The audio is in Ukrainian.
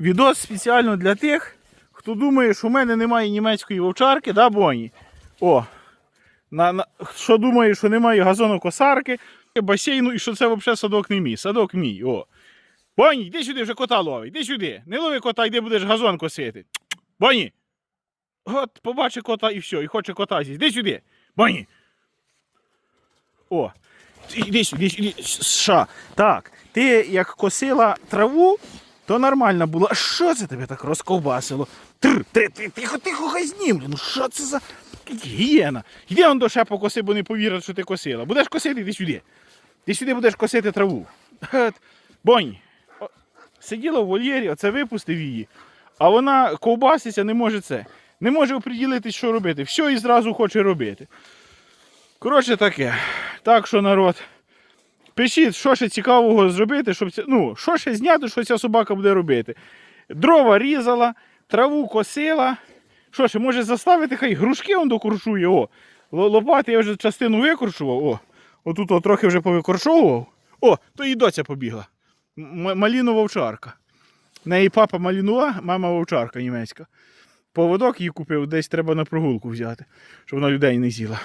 Відос спеціально для тих, хто думає, що в мене немає німецької вовчарки, да, Боні? О, на, на, що думає, що немає газонокосарки, басейну і що це взагалі садок не мій. Садок мій. О. Боні, йди сюди вже кота лови, йди сюди. Не лови кота, йди будеш газон косити. Боні. От, побачи кота і все, і хоче кота з'їсти. Йди сюди. Боні. О. Іди сюди, іди. Ша. Так, ти як косила траву, то нормально було. А що це тебе так розковбасило? Тр, ти, ти, тихо, тихо, хай знімлю. Ну що це за гієна? Йди он до ще покоси, бо не повірять, що ти косила. Будеш косити, йди сюди. Ти сюди будеш косити траву. Бонь, сиділа в вольєрі, оце випустив її, а вона ковбаситься, не може це. Не може оприділити, що робити. Все і зразу хоче робити. Коротше таке. Так що народ. Пишіть, що ще цікавого зробити, щоб ну, що ще зняти, що ця собака буде робити. Дрова різала, траву косила. Що ще, може заставити, хай грушки он докрушує. О, лопати я вже частину викрушував. О, отут о, трохи вже повикоршовував. О, то і доця побігла. М- малінова вовчарка. Неї папа малінуа, мама вовчарка німецька. Поводок її купив, десь треба на прогулку взяти, щоб вона людей не з'їла.